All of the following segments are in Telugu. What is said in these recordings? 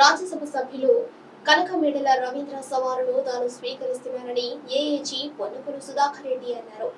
రాజ్యసభ సభ్యులు కనకమేడల రవీంద్ర సవారును తాను స్వీకరిస్తున్నానని ఏఏజీ పొన్నపురు సుధాకర్ రెడ్డి అన్నారు.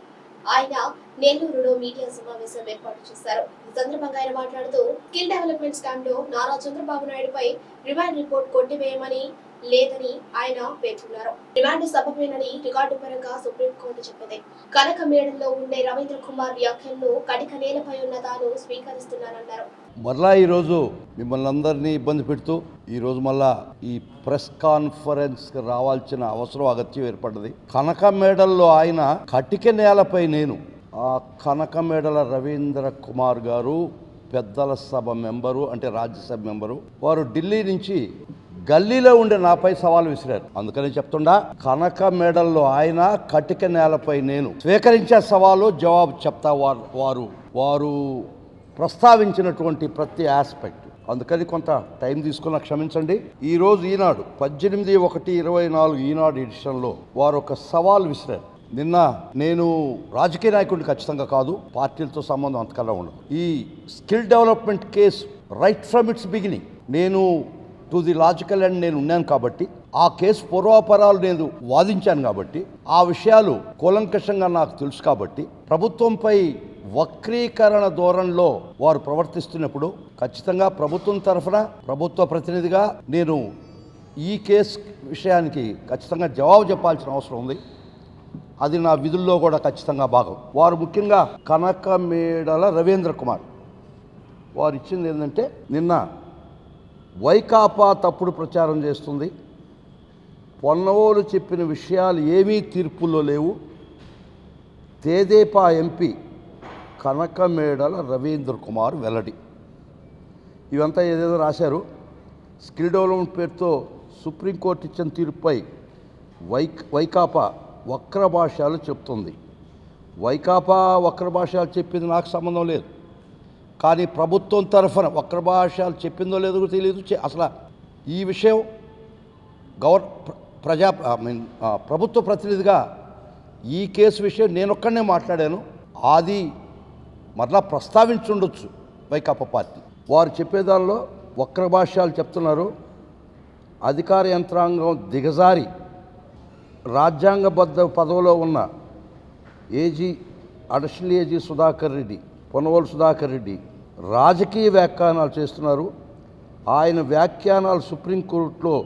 ఆయన నెల్లూరులో మీడియా సమావేశం ఏర్పాటు చేశారు. ఈ సందర్భంగా ఆయన మాట్లాడుతూ స్కిల్ డెవలప్మెంట్ స్కామ్లో నారా చంద్రబాబు నాయుడుపై రిమాండ్ రిపోర్ట్ కొట్టివేయమని లేదని ఆయన పేర్కొన్నారు. డిమాండ్ సభ్యమేనని రికార్డు పరంగా సుప్రీంకోర్టు చెప్పింది కనక మేడంలో ఉండే రవీంద్ర కుమార్ వ్యాఖ్యలను కటిక నేలపై ఉన్న తాను స్వీకరిస్తున్నానన్నారు మరలా ఈరోజు మిమ్మల్ని అందరినీ ఇబ్బంది పెడుతూ ఈరోజు మళ్ళా ఈ ప్రెస్ కాన్ఫరెన్స్కి రావాల్సిన అవసరం అగత్యం ఏర్పడ్డది. కనక మేడల్లో ఆయన కటిక నేలపై నేను ఆ కనక మేడల రవీంద్ర కుమార్ గారు పెద్దల సభ మెంబరు అంటే రాజ్యసభ మెంబరు వారు ఢిల్లీ నుంచి గల్లీలో ఉండే నాపై సవాల్ విసిరారు. అందుకని చెప్తుండా కనక మేడల్లో ఆయన కటిక నేలపై నేను స్వీకరించే సవాలు జవాబు చెప్తా వారు వారు వారు ప్రస్తావించినటువంటి ప్రతి ఆస్పెక్ట్. అందుకని కొంత టైం తీసుకున్న క్షమించండి. ఈ రోజు ఈనాడు పద్దెనిమిది ఒకటి ఇరవై నాలుగు ఈనాడు ఎడిషన్లో వారు ఒక సవాల్ విసిరారు. నిన్న నేను రాజకీయ నాయకుడిని ఖచ్చితంగా కాదు పార్టీలతో సంబంధం అంతకన్నా ఉండదు. ఈ skill development case right from its beginning నేను టు ది లాజికల్ అండ్ నేను ఉన్నాను కాబట్టి ఆ కేసు పూర్వాపరాలు నేను వాదించాను కాబట్టి ఆ విషయాలు కూలంకషంగా నాకు తెలుసు కాబట్టి ప్రభుత్వంపై వక్రీకరణ ధోరణిలో వారు ప్రవర్తిస్తున్నప్పుడు ఖచ్చితంగా ప్రభుత్వం తరఫున ప్రభుత్వ ప్రతినిధిగా నేను ఈ కేసు విషయానికి ఖచ్చితంగా జవాబు చెప్పాల్సిన అవసరం ఉంది. అది నా విధుల్లో కూడా ఖచ్చితంగా భాగం. వారు ముఖ్యంగా కనకమేడల రవీంద్ర కుమార్. వారు ఇచ్చింది ఏంటంటే నిన్న వైకాపా తప్పుడు ప్రచారం చేస్తుంది. పొన్నవోలు చెప్పిన విషయాలు ఏమీ తీర్పుల్లో లేవు. తేదేపా ఎంపీ కనకమేడల రవీంద్ర కుమార్ వెల్లడి. ఇవంతా ఏదేదో రాశారు. స్కిల్ డెవలప్మెంట్ పేరుతో సుప్రీంకోర్టు ఇచ్చిన తీర్పుపై వైక్ వైకాపా వక్ర భాషలు చెప్తుంది. వైకాపా వక్ర భాషలు చెప్పింది నాకు సంబంధం లేదు. కానీ ప్రభుత్వం తరఫున వక్ర భాషలు చెప్పిందో లేదో తెలియదు అసలు ఈ విషయం గవర్ ప్రజా ఐ మీన్ ప్రభుత్వ ప్రతినిధిగా ఈ కేసు విషయం నేనొక్కడనే మాట్లాడాను. అది మరలా ప్రస్తావించుండొచ్చు వైకాపా పార్టీ. వారు చెప్పేదానిలో వక్ర భాష్యాలు చెప్తున్నారు. అధికార యంత్రాంగం దిగజారి రాజ్యాంగబద్ధ పదవిలో ఉన్న AG additional AG Sudhakar Reddy Ponnavolu Sudhakar Reddy రాజకీయ వ్యాఖ్యానాలు చేస్తున్నారు. ఆయన వ్యాఖ్యానాలు సుప్రీంకోర్టులో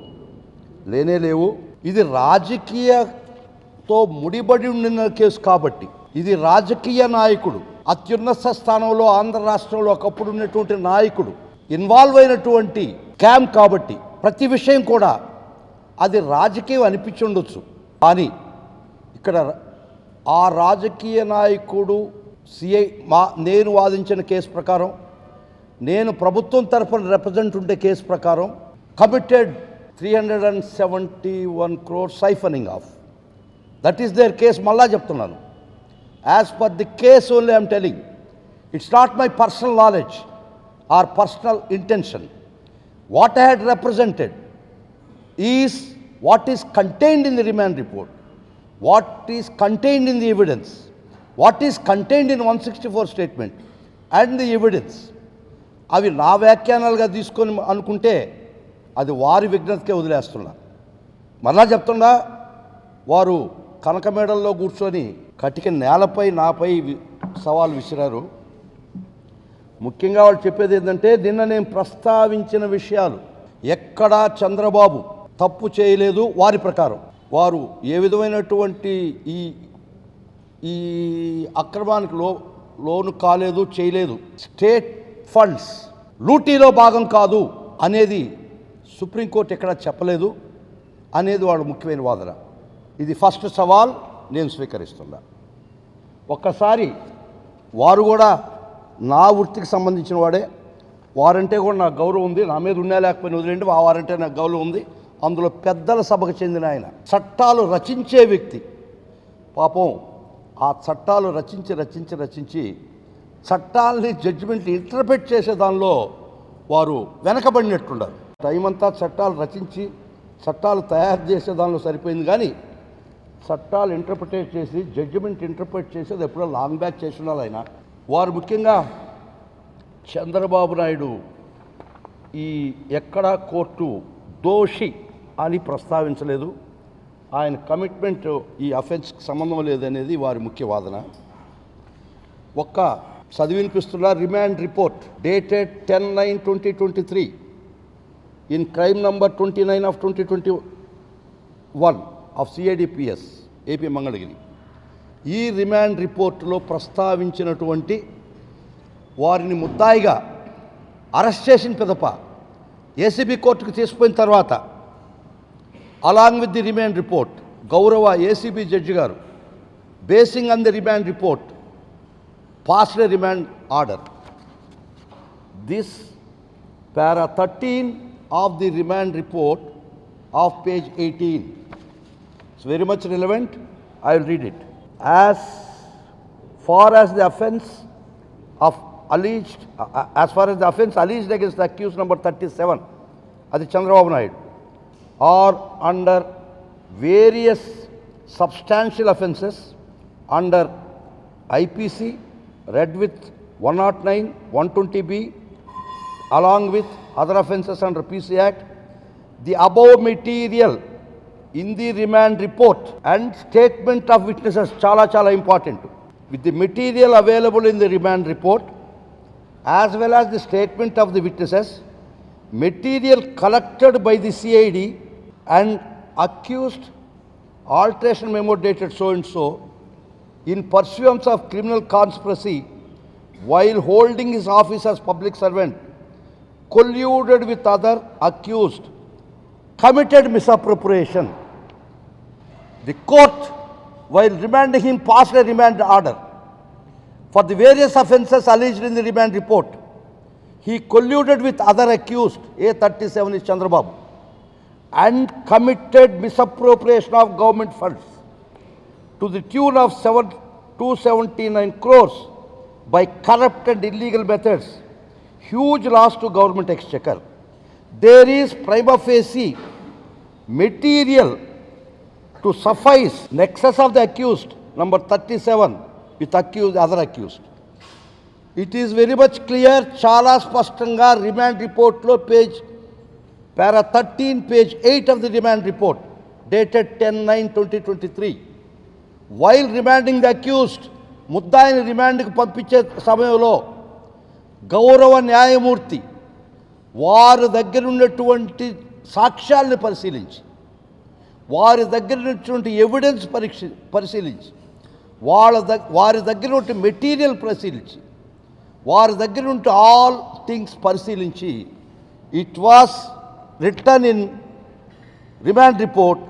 లేనే లేవు. ఇది రాజకీయతో ముడిబడి ఉండిన కేసు కాబట్టి ఇది రాజకీయ నాయకుడు అత్యున్నత స్థానంలో ఆంధ్ర రాష్ట్రంలో ఒకప్పుడు ఉన్నటువంటి నాయకుడు ఇన్వాల్వ్ అయినటువంటి క్యాంప్ కాబట్టి ప్రతి విషయం కూడా అది రాజకీయం అనిపించి ఉండొచ్చు. కానీ ఇక్కడ ఆ రాజకీయ నాయకుడు సిఐ మా నేను వాదించిన కేసు ప్రకారం నేను ప్రభుత్వం తరఫున రిప్రజెంట్ ఉండే కేసు ప్రకారం committed three hundred and seventy one crore siphoning of that is there case మళ్ళా చెప్తున్నాను. As per the case only I'm telling it's not my personal knowledge or personal intention what I had represented is what is contained in the remand report what is contained in the evidence what is what is contained in 164 statement and the evidence. అవి నా వ్యాఖ్యానాలుగా తీసుకొని అనుకుంటే అది వారి విజ్ఞతకే వదిలేస్తున్నా. మరలా చెప్తున్నా వారు కనకమేడల్లో కూర్చొని కటిక నేలపై నాపై సవాలు సవాల్ విసిరారు. ముఖ్యంగా వాళ్ళు చెప్పేది ఏంటంటే నిన్న నేను ప్రస్తావించిన విషయాలు ఎక్కడా చంద్రబాబు తప్పు చేయలేదు వారి ప్రకారం. వారు ఏ విధమైనటువంటి ఈ ఈ అక్రమానికి లో లోను కాలేదు చేయలేదు. స్టేట్ ఫండ్స్ లూటీలో భాగం కాదు అనేది సుప్రీంకోర్టు ఎక్కడా చెప్పలేదు అనేది వాడు ముఖ్యమైన వాదన. ఇది ఫస్ట్ సవాల్ నేను స్వీకరిస్తున్నా. ఒక్కసారి వారు కూడా నా వృత్తికి సంబంధించిన వాడే. వారంటే కూడా నాకు గౌరవం ఉంది. నా మీద ఉన్నా లేకపోయినా వదిలేండి ఆ వారంటే నాకు గౌరవం ఉంది. అందులో పెద్దల సభకు చెందిన ఆయన. చట్టాలు రచించే వ్యక్తి. పాపం ఆ చట్టాలు రచించి రచించి రచించి చట్టాలని జడ్జిమెంట్ ఇంటర్ప్రెట్ చేసే దానిలో వారు వెనకబడినట్టున్నారు టైం అంతా చట్టాలు రచించి చట్టాలు తయారు చేసే దానిలో సరిపోయింది కానీ చట్టాలు ఇంటర్ప్రిటేట్ చేసి జడ్జిమెంట్ ఇంటర్ప్రిట్ చేసేది ఎప్పుడో లాంగ్ బ్యాక్ చేసిన ఆయన వారు ముఖ్యంగా చంద్రబాబు నాయుడు ఈ ఎక్కడా కోర్టు దోషి అని ప్రస్తావించలేదు. ఆయన కమిట్మెంట్ ఈ అఫెన్స్కి సంబంధం లేదనేది వారి ముఖ్య వాదన. ఒక్క చదివినిపిస్తున్న remand report dated ten nine twenty twenty three in crime number twenty nine of twenty twenty one of CIDPS AP Mangalagiri. ఈ రిమాండ్ రిపోర్టులో ప్రస్తావించినటువంటి వారిని ముద్దాయిగా అరెస్ట్ చేసిన పిదప ఏసీబీ కోర్టుకు తీసుకుపోయిన తర్వాత Along with the remand report గౌరవ ఏసీబీ జడ్జి గారు basing on the remand report passed a remand order. This para 13 of the remand report of page 18. It's very much relevant. I will read it. As far as the offense of alleged, uh, uh, as far as the offense alleged against the accused number 37, Adi Chandrababu Naidu, or under various substantial offences under IPC, read with 109, 120B, along with other offences under PC Act, the above material in the remand report and statement of witnesses chala chala important. With the material available in the remand report as well as the statement of the witnesses material collected by the CID and accused alteration memo dated so and so in pursuance of criminal conspiracy while holding his office as public servant colluded with other accused committed misappropriation. The court while remanding him passed a remand order. For the various offences alleged in the remand report he colluded with other accused a37 is chandrababu and committed misappropriation of government funds to the tune of 7, 279 crores by corrupt and illegal methods. Huge loss to government exchequer. There is prima facie material to suffice nexus of the accused, number 37, with accused, other accused. It is very much clear, Chala Spastanga remand report page thirteen page eight of the remand report dated ten nine twenty twenty three while remanding the accused ముద్దాయిని రిమాండ్కి పంపించే సమయంలో గౌరవ న్యాయమూర్తి వారి దగ్గర ఉన్నటువంటి సాక్ష్యాల్ని పరిశీలించి వారి దగ్గర ఉన్నటువంటి ఎవిడెన్స్ పరీక్ష పరిశీలించి వాళ్ళ దగ్ వారి దగ్గర ఉంటే మెటీరియల్ పరిశీలించి వారి దగ్గర ఉంటే ఆల్ థింగ్స్ పరిశీలించి it was written in remand report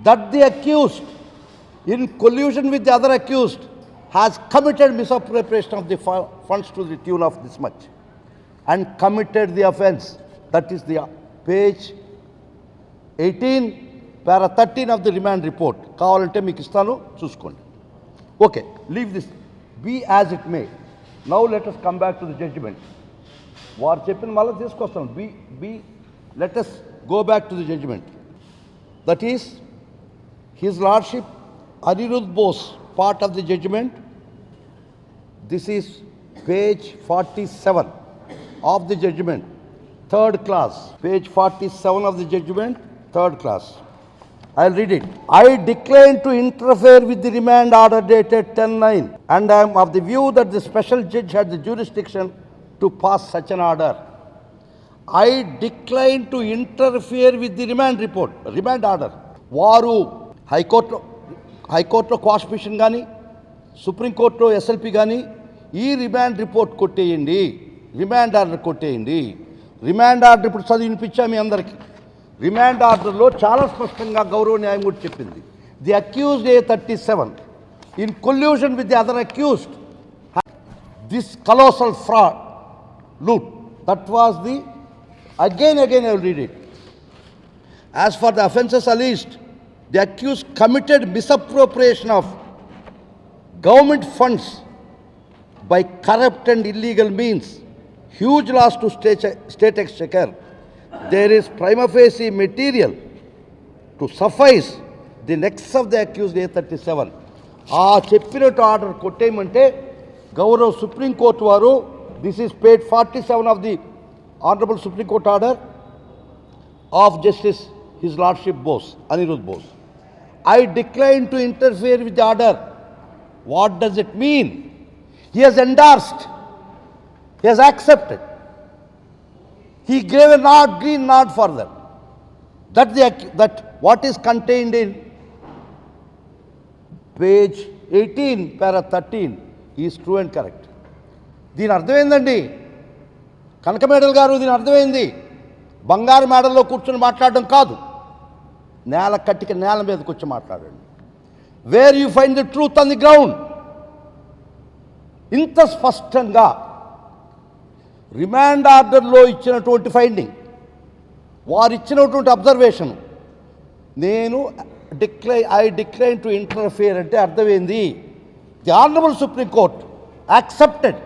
that the accused in collusion with the other accused has committed misappropriation of the fu- funds to the tune of this much and committed the offense that is the uh, page 18 para 13 of the remand report కావాలంటే మీకు ఇస్తాను చూసుకోండి okay leave this be as it may now let us come back to the judgement వారు చెప్పిన మళ్ళీ తీసుకొస్తాను be be let us go back to the judgment. That is, His Lordship Anirudh Bose, part of the judgment. This is page 47 of the judgment, third class. Page 47 of the judgment, third class. I'll read it. I decline to interfere with the remand order dated 10-9 and I am of the view that the special judge had the jurisdiction to pass such an order. I decline to interfere with the remand report remand order వారు హైకోర్టులో హైకోర్టులో క్వాష్ పిటిషన్ కానీ సుప్రీంకోర్టులో ఎస్ఎల్పి కానీ ఈ రిమాండ్ రిపోర్ట్ కొట్టేయండి రిమాండ్ ఆర్డర్ కొట్టేయండి. రిమాండ్ ఆర్డర్ ఇప్పుడు చదివి వినిపించా మీ అందరికీ? రిమాండ్ ఆర్డర్లో చాలా స్పష్టంగా గౌరవ న్యాయమూర్తి చెప్పింది. The accused A thirty seven in collusion with the other accused this colossal fraud loot that was the again, again I will read it. As for the offences alleged, the accused committed misappropriation of government funds by corrupt and illegal means, huge loss to state, state exchequer. There is prima facie material to suffice the next of the accused A thirty seven ఆ చెప్పినట్టు ఆర్డర్ కొట్టేయమంటే గౌరవ సుప్రీంకోర్టు వారు this is page forty seven of the Honorable Supreme Court order of Justice His Lordship Bose, Anirudh Bose. I decline to interfere with the order. What does it mean? He has endorsed, he has accepted. He gave a nod, green nod for that. That, the, ac- that what is contained in page 18, para 13 is true and correct. దీని అర్థమైందండి కనక మేడల్ గారు దీని అర్థమైంది? బంగారు మేడల్లో కూర్చొని మాట్లాడడం కాదు. నేల కట్టిక నేల మీద కూర్చొని మాట్లాడండి. Where you find the truth on the ground ఇంత స్పష్టంగా రిమాండ్ ఆర్డర్లో ఇచ్చినటువంటి ఫైండింగ్ వారు ఇచ్చినటువంటి అబ్జర్వేషన్ నేను decline I decline to interfere అంటే అర్థమైంది? The honourable supreme court accepted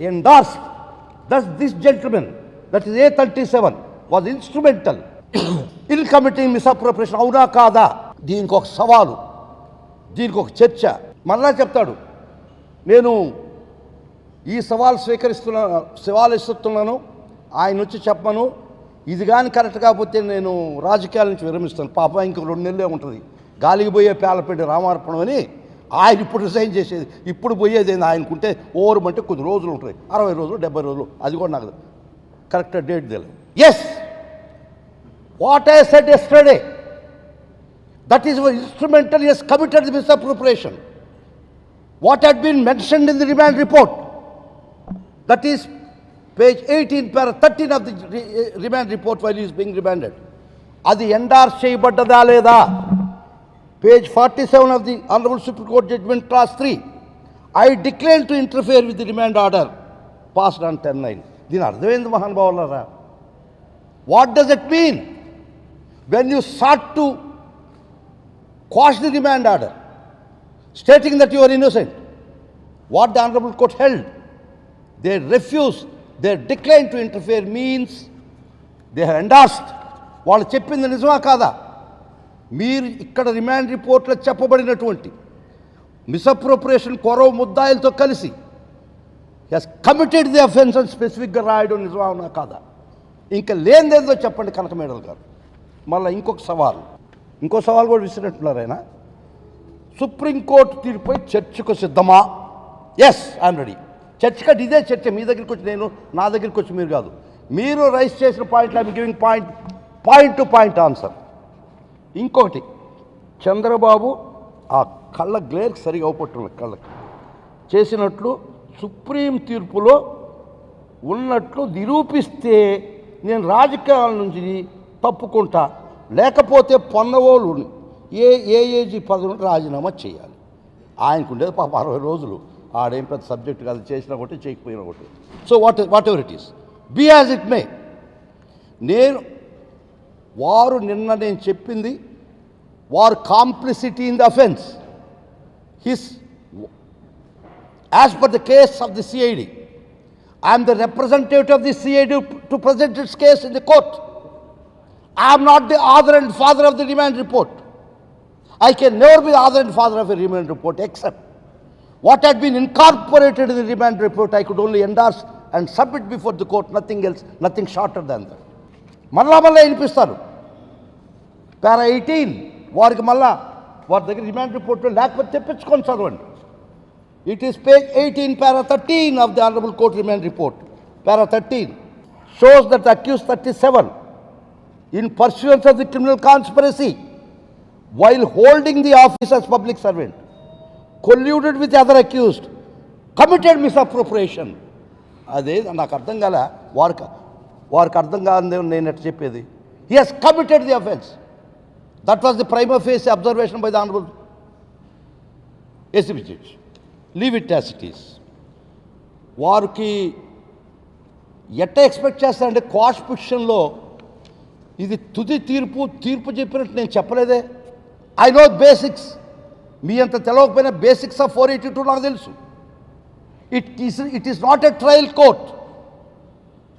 endorsed thus this gentleman, that is A thirty seven in instrumental misappropriation. అవునా కాదా? దీనికి ఒక సవాలు దీనికి ఒక చర్చ. మరలా చెప్తాడు నేను ఈ సవాల్ స్వీకరిస్తున్నా సవాల్ ఇస్తున్నాను ఆయన వచ్చి చెప్పను ఇది కానీ కరెక్ట్ కాకపోతే నేను రాజకీయాల నుంచి విరమిస్తాను. పాప ఇంక రెండు నెలలే ఉంటుంది. గాలికి పోయే పేలపెట్టి రామార్పణం అని ఆయన ఇప్పుడు రిజైన్ చేసేది. ఇప్పుడు పోయేది ఏంది? ఆయనకుంటే ఓవర్ అంటే కొద్ది రోజులు ఉంటాయి. అరవై రోజులు డెబ్బై రోజులు అది కూడా నాకు కరెక్ట్ డేట్ తెలియదు yes what I said yesterday that is instrumental yes committed misappropriation what what been been in the remand report. That is page 18, para 13 of the re- eh, remand report while he remanded అది ఎండార్స్ చేయబడ్డదా లేదా? Page forty seven of the honourable supreme court judgement clause three I declare to interfere with the remand order passed on ten nine దీని అర్థమైంది మహానుభావులారా what does it mean when you sought to quash the remand order, stating that you are innocent. What the Honorable Court held, they refused, they declined to interfere means they have endorsed. వాళ్ళు చెప్పింది నిజమా కాదా మీరు ఇక్కడ రిమాండ్ రిపోర్ట్లో చెప్పబడినటువంటి మిస్అప్రోప్రియేషన్ కొరవ ముద్దాయిలతో కలిసి హెస్ కమిటెడ్ ది అఫెన్స్ అని స్పెసిఫిక్గా రాయడం నిజమా కాదా? ఇంకా లేనిదేదో చెప్పండి కనకమేడల్ గారు. మళ్ళీ ఇంకొక సవాల్. ఇంకో సవాల్ కూడా విసిరినట్టున్నారు ఆయన. సుప్రీంకోర్టు తీర్పుపై చర్చకు సిద్ధమా? ఎస్ ఐఎమ్ రెడీ చర్చ కంటే ఇదే చర్చ. మీ దగ్గరికి వచ్చి నేను నా దగ్గరికి వచ్చి మీరు కాదు. మీరు రైస్ చేసిన పాయింట్లు I'm giving point point to point answer ఇంకొకటి చంద్రబాబు ఆ కళ్ళ గ్లేర్కి సరిగా అవపట్టున్న కళ్ళకి. చేసినట్లు సుప్రీం తీర్పులో ఉన్నట్లు నిరూపిస్తే నేను రాజకీయాల నుంచి తప్పుకుంటా. లేకపోతే పొందవోలు ఏ ఏఏజీ పదవిని రాజీనామా చేయాలి. ఆయనకు ఉండేది పాప అరవై రోజులు. ఆడేం పెద్ద సబ్జెక్ట్ కాదు చేసినా ఒకటి చేయకపోయినా ఒకటి. So what whatever it is. Be as it may. నేను వారు నిన్న నేను చెప్పింది వారు complicity in the offence his as per the case of the CID. I am the representative of the CID to present its case in the court. I am not the author and father of the remand report. I can never be the author and father of a remand report except what had been incorporated in the remand report I could only endorse and submit before the court, nothing else, nothing shorter than that. మళ్ళా మళ్ళీ వినిపిస్తారు. పారా ఎయిటీన్ వారికి మళ్ళా వారి దగ్గర రిమాండ్ రిపోర్ట్లు లేకపోతే తెప్పించుకొని చదవండి. It is page eighteen para thirteen of the honourable court remand report para thirteen shows that accused thirty seven in pursuance of the criminal conspiracy while holding the office of public servant colluded with other accused committed misappropriation అదే నాకు అర్థం కాల వారికి వారికి అర్థం కాదని నేను ఎట్లా చెప్పేది. He he's committed the offence that was the prima facie observation by the honourable ACB judge leave it as it is వారికి ఎట్ట ఎక్స్పెక్ట్ చేస్తారంటే క్వాష్ ఇది తుది తీర్పు తీర్పు చెప్పినట్టు నేను చెప్పలేదే. ఐ నో బేసిక్స్ మీ అంత తెలవకపోయినా basics of four eighty two నాకు తెలుసు. It is it is not a trial court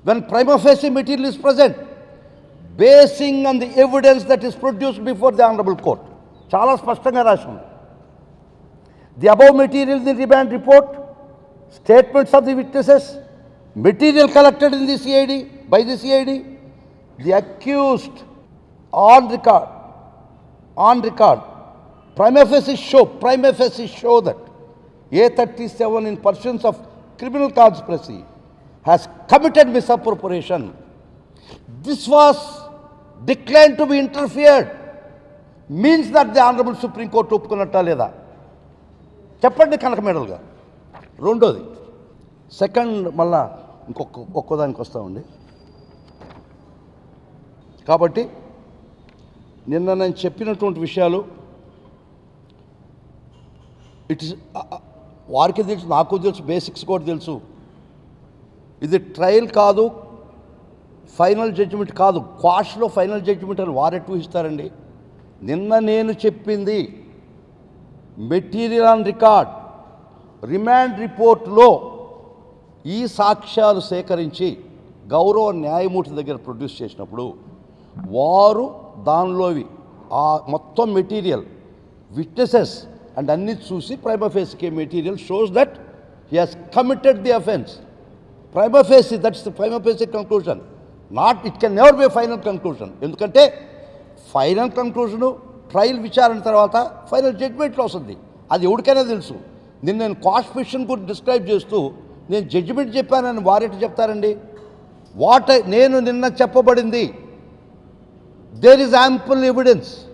when prima facie material is present basing on the evidence that is produced before the honourable court చాలా స్పష్టంగా రాసి ఉంది The above material in the remand report, statements of the witnesses, material collected in the CID, by the CID. The accused on record, on record, prima facie show, prima facie show that A37 in pursuance of criminal conspiracy has committed misappropriation. This was declined to be interfered. Means that the honourable supreme court ఒప్పుకున్నట్టా లేదా చెప్పండి కనక మెడల్గా రెండోది సెకండ్ మళ్ళా ఇంకొక ఒక్కోదానికి వస్తామండి కాబట్టి నిన్న నేను చెప్పినటువంటి విషయాలు ఇట్స్ వారికి తెలుసు నాకు తెలుసు బేసిక్స్ కూడా తెలుసు ఇది ట్రయల్ కాదు ఫైనల్ జడ్జిమెంట్ కాదు. క్వాష్లో ఫైనల్ జడ్జిమెంట్ అని వారెట్ ఊహిస్తారండి నిన్న నేను చెప్పింది మెటీరియల్ ఆన్ రికార్డ్ రిమాండ్ రిపోర్ట్లో ఈ సాక్ష్యాలు సేకరించి గౌరవ న్యాయమూర్తి దగ్గర ప్రొడ్యూస్ చేసినప్పుడు వారు దానిలోవి ఆ మొత్తం మెటీరియల్ విట్నెసెస్ అండ్ అన్ని చూసి prima facie material shows that he has committed the offence. Prima facie that's the prima facie conclusion not it can never be final conclusion ఎందుకంటే ఫైనల్ కంక్లూషను ట్రయల్ విచారణ తర్వాత ఫైనల్ జడ్జిమెంట్లో వస్తుంది. అది ఎవరికైనా తెలుసు. నిన్న నేను కాస్ట్ పిషన్ గురించి డిస్క్రైబ్ చేస్తూ నేను జడ్జిమెంట్ చెప్పానని వారెట్ చెప్తారండి. వాట్ నేను నిన్న చెప్పబడింది. There is ample evidence